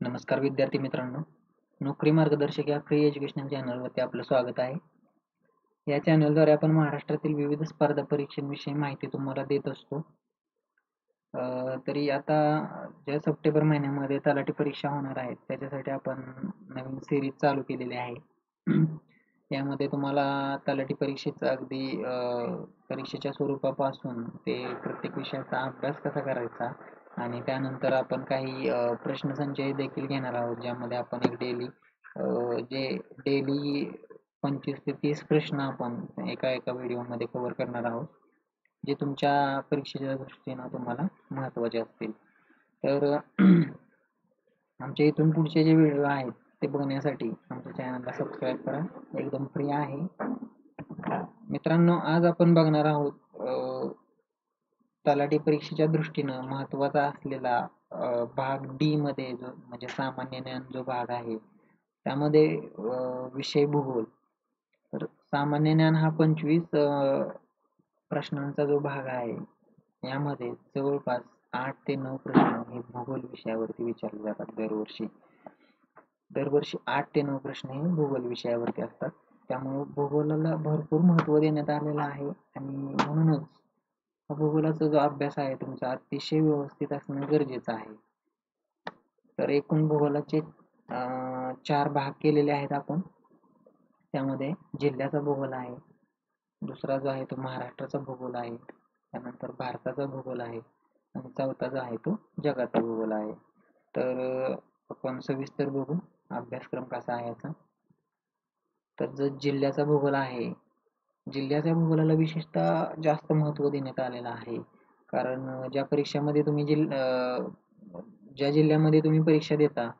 नमस्कार विद्यार्थी मित्रांनो. नोकरी मार्गदर्शक या फ्री एज्युकेशनल चॅनलवरती आपलं स्वागत आहे. या चॅनलद्वारे आपण महाराष्ट्रातील विविध स्पर्धा परीक्षांविषयी माहिती तुम्हाला देत असतो. तरी आता ज्या सप्टेंबर महिन्यामध्ये तलाठी परीक्षा होणार आहेत त्याच्यासाठी आपण नवीन सिरीज चालू केलेली आहे. यामध्ये तुम्हाला तलाठी परीक्षेचा अगदी परीक्षेच्या स्वरूपापासून ते प्रत्येक विषयाचा अभ्यास कसा करायचा आणि त्यानंतर आपण काही प्रश्न प्रश्नसंचय देखील घेणार आहोत ज्यामध्ये आपण एक डेली जे डेली पंचवीस ते तीस प्रश्न आपण एका एका व्हिडिओमध्ये कव्हर करणार आहोत जे तुमच्या परीक्षेच्या दृष्टीनं तुम्हाला महत्त्वाचे असतील. तर आमच्या इथून पुढचे जे व्हिडिओ आहेत ते बघण्यासाठी आमच्या चॅनलला सबस्क्राईब करा. एकदम फ्री आहे. मित्रांनो आज आपण बघणार आहोत तलाठी परीक्षेच्या दृष्टीनं महत्त्वाचा असलेला भाग डी मध्ये जो म्हणजे सामान्य ज्ञान जो भाग आहे त्यामध्ये विषय भूगोल. तर सामान्य ज्ञान हा पंचवीस प्रश्नांचा जो भाग आहे यामध्ये जवळपास आठ ते नऊ प्रश्न हे भूगोल विषयावरती विचारले जातात दरवर्षी. दरवर्षी आठ ते नऊ प्रश्न हे भूगोल विषयावरती असतात. त्यामुळे भूगोलाला भरपूर महत्त्व देण्यात आलेलं आहे आणि म्हणूनच भूगोलाचा जो अभ्यास आहे तुमचा अतिशय व्यवस्थित असणं गरजेचं आहे. तर एकूण भूगोलाचे चार भाग केलेले आहेत आपण. त्यामध्ये जिल्ह्याचा भूगोल आहे दुसरा जो आहे तो महाराष्ट्राचा भूगोल आहे त्यानंतर भारताचा भूगोल आहे आणि चौथा जो आहे तो जगाचा भूगोल आहे. तर आपण सविस्तर बघू अभ्यासक्रम कसा आहे याचा. तर जो जिल्ह्याचा भूगोल आहे जिल्ह्याच्या भूगोलाला विशेषतः जास्त महत्त्व देण्यात आलेलं आहे. कारण ज्या परीक्षामध्ये तुम्ही जिल ज्या जिल्ह्यामध्ये तुम्ही परीक्षा देता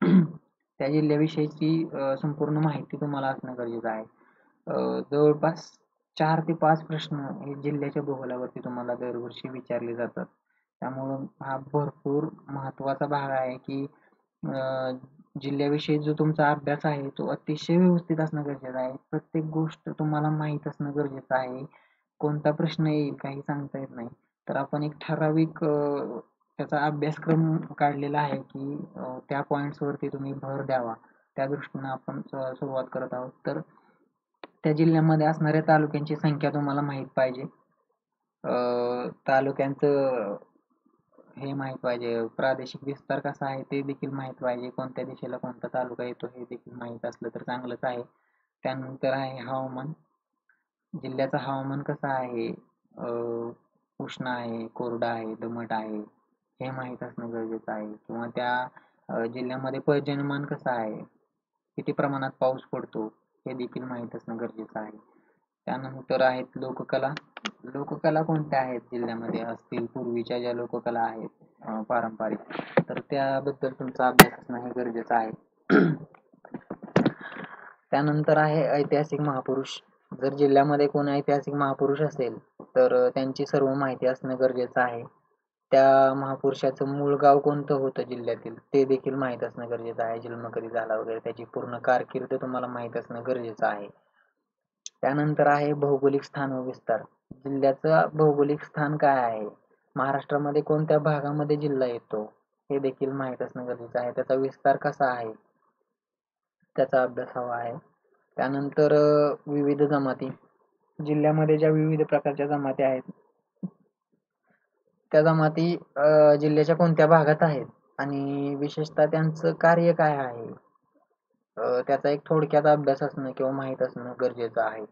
त्या जिल्ह्याविषयीची संपूर्ण माहिती तुम्हाला असणं गरजेचं आहे. जवळपास चार ते पाच प्रश्न हे जिल्ह्याच्या भूगोलावरती तुम्हाला दरवर्षी विचारले जातात. त्यामुळं हा भरपूर महत्त्वाचा भाग आहे की जिल्ह्याविषयी जो तुमचा अभ्यास आहे तो अतिशय व्यवस्थित असणं गरजेचं आहे. प्रत्येक गोष्ट तुम्हाला माहीत असणं गरजेचं आहे. कोणता प्रश्न येईल काही सांगता येत नाही. तर आपण एक ठराविक त्याचा अभ्यासक्रम काढलेला आहे की त्या पॉईंट्सवरती तुम्ही भर द्यावा. त्या दृष्टीनं आपण सुरुवात करत आहोत. तर त्या जिल्ह्यामध्ये असणाऱ्या तालुक्यांची संख्या तुम्हाला माहीत पाहिजे. तालुक्यांचं हे माहीत पाहिजे. प्रादेशिक विस्तार कसा आहे ते देखील माहीत पाहिजे. कोणत्या दिशेला कोणता तालुका येतो हे देखील माहीत असलं तर चांगलंच आहे. त्यानंतर आहे हवामान. जिल्ह्याचं हवामान कसं आहे? उष्ण आहे कोरडा आहे दमट आहे हे माहीत असणं गरजेचं आहे. किंवा त्या जिल्ह्यामध्ये पर्जन्यमान कसं आहे? किती प्रमाणात पाऊस पडतो? हे देखील माहीत असणं गरजेचं आहे. त्यानंतर आहेत लोककला. लोककला कोणत्या आहेत जिल्ह्यामध्ये? असतील पूर्वीच्या ज्या लोककला आहेत पारंपरिक तर त्याबद्दल तुमचा अभ्यास असणं हे गरजेचं आहे. त्यानंतर आहे ऐतिहासिक महापुरुष. जर जिल्ह्यामध्ये कोणी ऐतिहासिक महापुरुष असेल तर त्यांची सर्व माहिती असणं गरजेचं आहे. त्या महापुरुषाचं मूळ गाव कोणतं होतं जिल्ह्यातील ते देखील माहीत असणं गरजेचं आहे. जन्म कधी झाला वगैरे त्याची पूर्ण कारकीर्द तुम्हाला माहीत असणं गरजेचं आहे. त्यानंतर आहे भौगोलिक स्थान व विस्तार. जिल्ह्याचं भौगोलिक स्थान काय आहे? महाराष्ट्रामध्ये कोणत्या भागामध्ये जिल्हा येतो? हे देखील माहीत असणं गरजेचं आहे. त्याचा विस्तार कसा आहे? त्याचा अभ्यास हवा आहे. त्यानंतर विविध जमाती. जिल्ह्यामध्ये ज्या विविध प्रकारच्या जमाती आहेत त्या जमाती अं, जिल्ह्याच्या कोणत्या भागात आहेत? आणि विशेषतः त्यांचं कार्य काय आहे? त्याचा एक थोडक्यात अभ्यास असणं किंवा माहीत असणं गरजेचं आहे.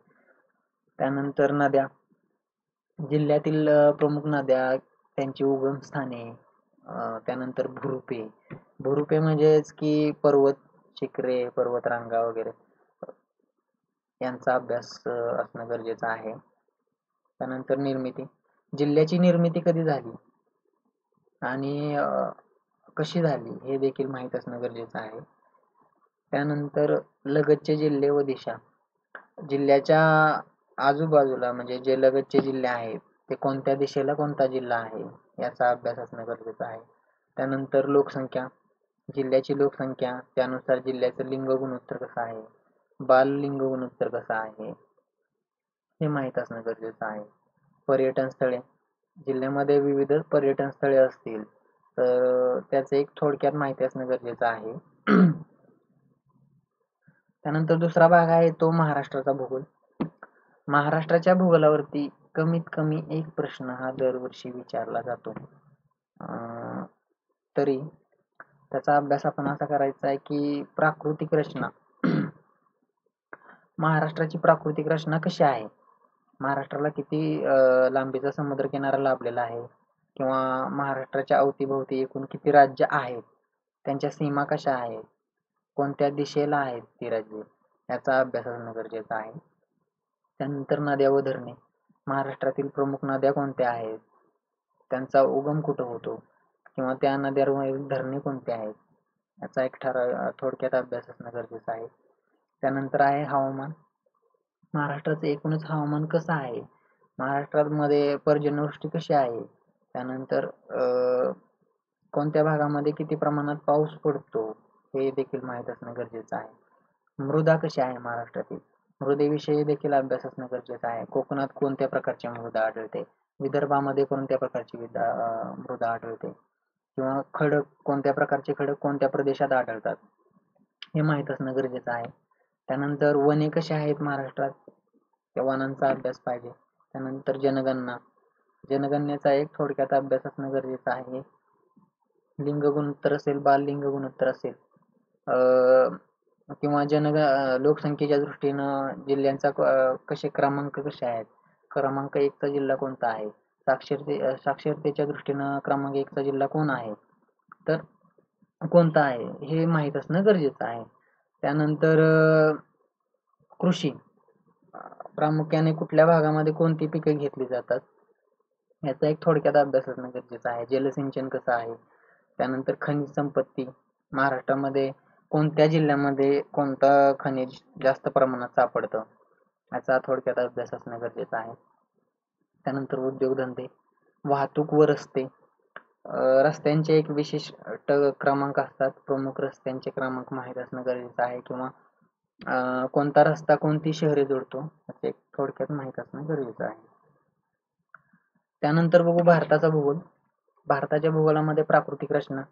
त्यानंतर नद्या. जिल्ह्यातील प्रमुख नद्या त्यांची उगम स्थाने अं, त्यानंतर भुरुपे. भुरुपे म्हणजेच की पर्वत शिखरे पर्वतरांगा वगैरे. यांचा अभ्यास अं, असणं गरजेचं आहे. त्यानंतर निर्मिती. जिल्ह्याची निर्मिती कधी झाली? आणि अं, कशी झाली? हे देखील माहीत असणं गरजेचं आहे. त्यानंतर लगतचे जिल्हे व दिशा. जिल्ह्याच्या आजूबाजूला म्हणजे जे लगतचे जिल्हे आहेत ते कोणत्या दिशेला कोणता जिल्हा आहे याचा अभ्यास असणं गरजेचं आहे. त्यानंतर लोकसंख्या. जिल्ह्याची लोकसंख्या त्यानुसार जिल्ह्याचं लिंग गुणोत्तर कसं आहे बाल लिंग गुणोत्तर कसं आहे हे माहीत असणं गरजेचं आहे. पर्यटन स्थळे. जिल्ह्यामध्ये विविध पर्यटन स्थळे असतील तर त्याचं एक थोडक्यात माहिती असणं गरजेचं आहे. त्यानंतर दुसरा भाग आहे तो महाराष्ट्राचा भूगोल. महाराष्ट्राच्या भूगोलावरती कमीत कमी एक प्रश्न हा दरवर्षी विचारला जातो. तरी त्याचा अभ्यास आपण असा करायचा आहे की प्राकृतिक रचना. महाराष्ट्राची प्राकृतिक रचना कशी आहे? महाराष्ट्राला किती लांबीचा समुद्र किनारा लाभलेला आहे? किंवा महाराष्ट्राच्या अवतीभोवती एकूण किती राज्य आहेत? त्यांच्या सीमा कशा आहेत? कोणत्या दिशेला आहेत ती राज्ये? याचा अभ्यास असणं गरजेचं आहे. त्यानंतर नद्या व धरणे महाराष्ट्रातील प्रमुख नद्या कोणत्या आहेत? त्यांचा उगम कुठं होतो? किंवा त्या नद्यांवरील धरणे कोणते आहेत? याचा एक ठराव थोडक्यात अभ्यास असणं गरजेचं आहे. त्यानंतर आहे हवामान. महाराष्ट्राचं एकूणच हवामान कसं आहे? महाराष्ट्रामध्ये पर्जन्यवृष्टी कशी आहे? त्यानंतर कोणत्या भागामध्ये किती प्रमाणात पाऊस पडतो? हे देखील माहीत असणं गरजेचं आहे. मृदा कशी आहे महाराष्ट्रातील? मृदेविषयी देखील अभ्यास असणं गरजेचं आहे. कोकणात कोणत्या प्रकारची मृदा आढळते? विदर्भामध्ये कोणत्या प्रकारची मृदा आढळते? किंवा खडक कोणत्या प्रकारचे खडक कोणत्या प्रदेशात आढळतात? हे माहीत असणं गरजेचं आहे. त्यानंतर वने कशी आहेत महाराष्ट्रात? त्या वनांचा अभ्यास पाहिजे. त्यानंतर जनगणना. जनगणनेचा एक थोडक्यात अभ्यास असणं गरजेचं आहे. लिंग गुणोत्तर असेल बाल लिंग गुणोत्तर असेल किंवा जनग लोकसंख्येच्या दृष्टीनं जिल्ह्यांचा कसे क्रमांक कसे आहेत? क्रमांक एकचा जिल्हा कोणता आहे? साक्षरते साक्षरतेच्या दृष्टीनं क्रमांक एकचा जिल्हा कोण आहे? तर कोणता आहे? हे माहीत असणं गरजेचं आहे. त्यानंतर कृषी. प्रामुख्याने कुठल्या भागामध्ये कोणती पिके घेतली जातात? याचा एक थोडक्यात अभ्यास असणं गरजेचं आहे. जलसिंचन कसं आहे? त्यानंतर खनिज संपत्ती. महाराष्ट्रामध्ये कोणत्या जिल्ह्यामध्ये कोणतं खनिज जास्त प्रमाणात सापडतं याचा थोडक्यात अभ्यास असणं गरजेचं आहे. त्यानंतर उद्योगधंदे वाहतूक व रस्ते. रस्त्यांचे एक विशेष क्रमांक असतात. प्रमुख रस्त्यांचे क्रमांक माहीत असणं गरजेचं आहे किंवा कोणता रस्ता कोणती शहरे जोडतो याचे थोडक्यात माहीत असणं गरजेचं आहे. त्यानंतर बघू भारताचा भूगोल. भारताच्या भूगोलामध्ये प्राकृतिक रचना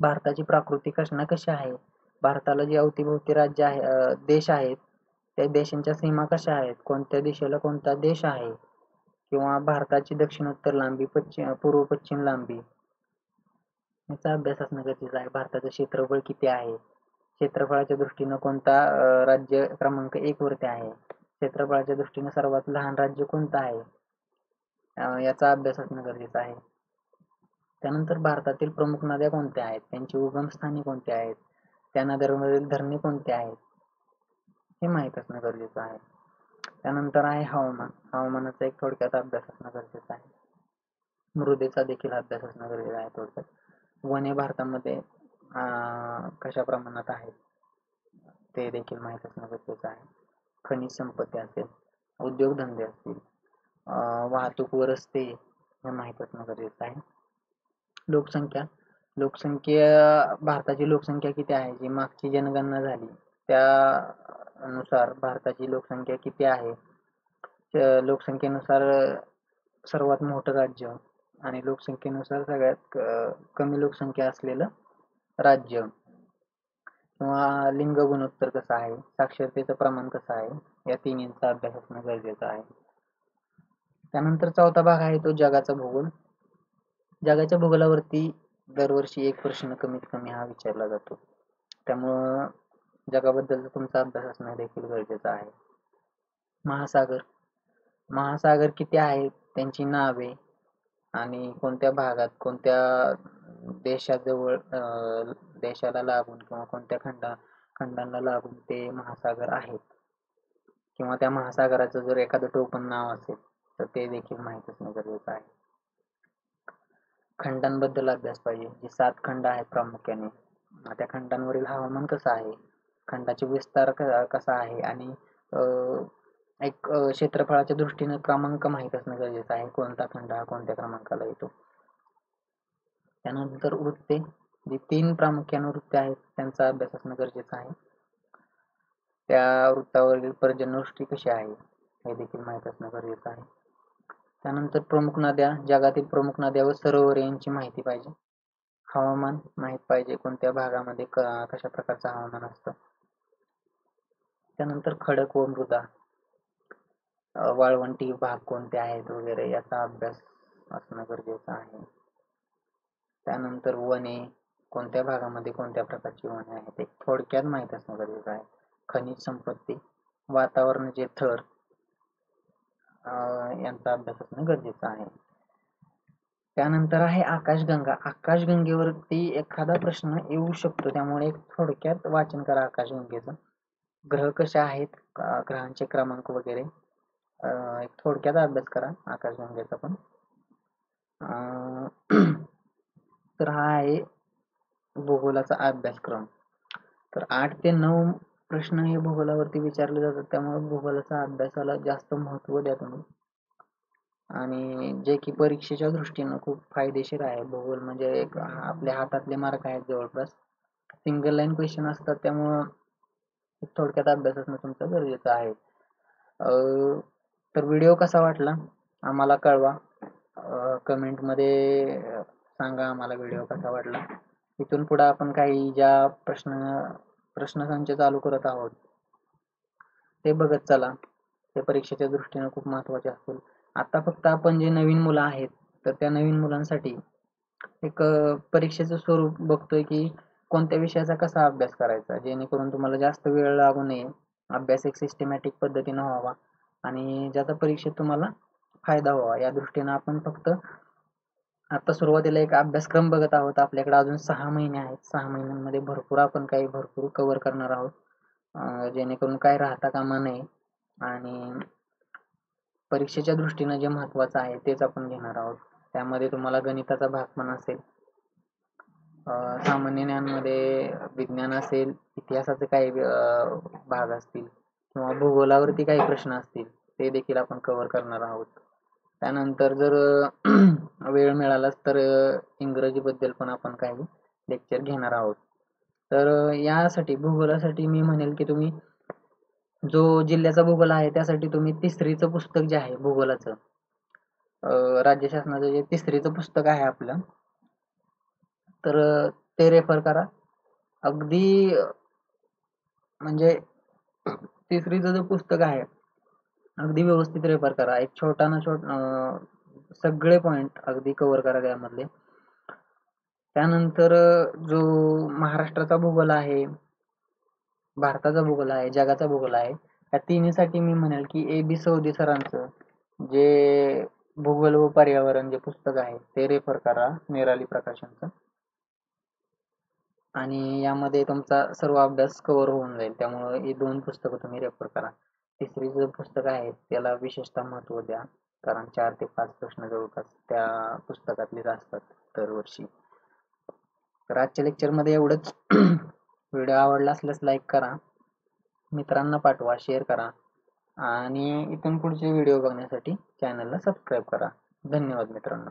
भारताची प्राकृतिक रचना कशी आहे? भारताला जे अवतीभोवती राज्य आहे देश आहेत त्या देशांच्या सीमा कशा आहेत? कोणत्या दिशेला कोणता देश आहे? किंवा भारताची दक्षिण उत्तर लांबी पश्चिम पूर्व पश्चिम लांबी? याचा अभ्यास असणं गरजेचं आहे. भारताचं क्षेत्रफळ किती आहे? क्षेत्रफळाच्या दृष्टीनं कोणता राज्य क्रमांक एक वरती आहे? क्षेत्रफळाच्या दृष्टीनं सर्वात लहान राज्य कोणतं आहे? याचा अभ्यास असणं गरजेचं आहे. त्यानंतर भारतातील प्रमुख नद्या कोणत्या आहेत? त्यांची उगमस्थाने कोणती आहेत? त्या नद्यांवरील धरणे कोणते आहेत? हे माहीत असणं गरजेचं आहे. त्यानंतर आहे हवामान. हवामानाचा एक थोडक्यात अभ्यास असणं गरजेचं आहे. मृदेचा देखील अभ्यास असणं गरजेचं आहे थोडक्यात. वने भारतामध्ये कशा प्रमाणात आहेत? ते देखील माहीत असणं गरजेचं आहे. खनिज संपत्ती असेल उद्योगधंदे असतील वाहतूक व रस्ते हे माहीत असणं गरजेचं आहे. लोकसंख्या. लोकसंख्या भारताची लोकसंख्या किती आहे? जी मागची जनगणना झाली त्यानुसार भारताची लोकसंख्या किती आहे? लोकसंख्येनुसार सर्वात मोठं राज्य आणि लोकसंख्येनुसार सगळ्यात कमी लोकसंख्या असलेलं राज्य. किंवा लिंग गुणोत्तर कसं आहे? साक्षरतेचं प्रमाण कसं आहे? या तिन्हींचा अभ्यास असणं गरजेचं आहे. त्यानंतर चौथा भाग आहे तो जगाचा भूगोल. जगाच्या भूगोलावरती दरवर्षी एक प्रश्न कमीत कमी हा विचारला जातो. त्यामुळं जगाबद्दलचा तुमचा अभ्यास असणं देखील गरजेचं आहे. महासागर. महासागर किती आहेत त्यांची नावे आणि कोणत्या भागात कोणत्या देशाजवळ देशाला लागून किंवा कोणत्या खंडा खंडांना लागून ते महासागर आहेत? किंवा त्या महासागराचं जर एखादं टोपण नाव असेल तर ते देखील माहीत असणं गरजेचं आहे. खंडांबद्दल अभ्यास पाहिजे. जे सात खंड आहेत प्रामुख्याने. त्या खंडांवरील हवामान कसं आहे? खंडाचे विस्तार कसा आहे? आणि एक क्षेत्रफळाच्या दृष्टीने क्रमांक माहीत असणं गरजेचं आहे. कोणता खंड हा कोणत्या क्रमांकाला येतो? त्यानंतर वृत्ते. जे तीन प्रामुख्याने वृत्ते आहेत त्यांचा अभ्यास असणं गरजेचं आहे. त्या वृत्तावरील पर्जन्यवृष्टी कशी आहे? हे देखील माहीत असणं गरजेचं आहे. त्यानंतर प्रमुख नद्या जगातील प्रमुख नद्या व सरोवर यांची माहिती पाहिजे. हवामान माहीत पाहिजे कोणत्या भागामध्ये कशा प्रकारचं हवामान असतं. त्यानंतर खडक व मृदा. वाळवंटी भाग कोणते आहेत वगैरे याचा अभ्यास असणं गरजेचं आहे. त्यानंतर वने कोणत्या भागामध्ये कोणत्या प्रकारची वने आहेत ते थोडक्यात माहीत असणं गरजेचं आहे. खनिज संपत्ती वातावरणाचे थर यांचा अभ्यास असणं गरजेचं आहे. त्यानंतर आहे आकाशगंगा. आकाशगंगेवरती एखादा प्रश्न येऊ शकतो. त्यामुळे एक थोडक्यात वाचन करा आकाशगंगेचं. ग्रह कसे आहेत? ग्रहांचे क्रमांक वगैरे. एक थोडक्यात अभ्यास करा आकाशगंगेचा पण. अं, तर हा आहे भूगोलाचा अभ्यासक्रम. तर आठ ते नऊ प्रश्न हे भूगोलावरती विचारले जातात त्यामुळे भूगोलाचा अभ्यासाला जास्त महत्त्व द्या तुम्ही. आणि जे की परीक्षेच्या दृष्टीनं खूप फायदेशीर आहे. भूगोल म्हणजे एक हा- आपल्या हातातले मार्क आहेत जवळपास. सिंगल लाईन क्वेश्चन असतात त्यामुळं थोडक्यात अभ्यास असणं तुमचं गरजेचं आहे. तर व्हिडिओ कसा वाटला? आम्हाला कळवा. कमेंटमध्ये सांगा आम्हाला व्हिडिओ कसा वाटला. इथून पुढे आपण काही ज्या प्रश्न प्रश्नसंच चालू करत आहोत. ते बघत चला. ते परीक्षेच्या दृष्टीने खूप महत्त्वाचे असतील. आता फक्त आपण जे नवीन मुलं आहेत तर त्या नवीन मुलांसाठी एक परीक्षेचं स्वरूप बघतोय की कोणत्या विषयाचा कसा अभ्यास करायचा? जेणेकरून तुम्हाला जास्त वेळ लागू नये. अभ्यास एक सिस्टमॅटिक पद्धतीनं व्हावा आणि ज्याचा परीक्षेत तुम्हाला फायदा व्हावा. या दृष्टीनं आपण फक्त आता सुरुवातीला एक अभ्यासक्रम बघत आहोत. आपल्याकडे अजून सहा महिने आहेत. सहा महिन्यांमध्ये भरपूर आपण काही भरपूर कव्हर करणार आहोत. जेणेकरून काय राहता कामा नये. आणि परीक्षेच्या दृष्टीनं जे महत्त्वाचं आहे तेच आपण घेणार आहोत. त्यामध्ये तुम्हाला गणिताचा भाग पण असेल. सामान्य ज्ञानमध्ये विज्ञान असेल इतिहासाचे काही भाग असतील किंवा भूगोलावरती काही प्रश्न असतील ते देखील आपण कव्हर करणार आहोत. त्यानंतर जर वेळ मिळालाच तर इंग्रजी इंग्रजीबद्दल पण आपण काही लेक्चर घेणार आहोत. तर यासाठी भूगोलासाठी मी म्हणेल की तुम्ही जो जिल्ह्याचा भूगोल आहे त्यासाठी तुम्ही तिसरीचं पुस्तक जे आहे भूगोलाचं राज्य शासनाचं जे तिसरीचं पुस्तक आहे आपलं तर ते रेफर करा. अगदी म्हणजे तिसरीचं जे पुस्तक आहे अगदी व्यवस्थित रेफर करा. एक छोटा ना छोट सगळे पॉइंट अगदी कव्हर करा त्यामधले. त्यानंतर जो महाराष्ट्राचा भूगोल आहे भारताचा भूगोल आहे जगाचा भूगोल आहे या तिन्हीसाठी मी म्हणेल की ए बी सौदी सरांचं जे भूगोल व पर्यावरण जे पुस्तक आहे ते रेफर करा निराली प्रकाशनचं. आणि यामध्ये तुमचा सर्व अभ्यास कव्हर होऊन जाईल. त्यामुळे ही दोन पुस्तकं तुम्ही रेफर करा. तिसरी जे पुस्तक आहे त्याला विशेषतः महत्त्व द्या. कारण चार ते पाच प्रश्न जवळपास त्या पुस्तकातलेच असतात दरवर्षी. तर आजच्या लेक्चरमध्ये एवढंच. व्हिडिओ आवडला असल्यास लाईक करा. मित्रांना पाठवा शेअर करा. आणि इथून पुढचे व्हिडिओ बघण्यासाठी चॅनलला सबस्क्राईब करा. धन्यवाद मित्रांनो.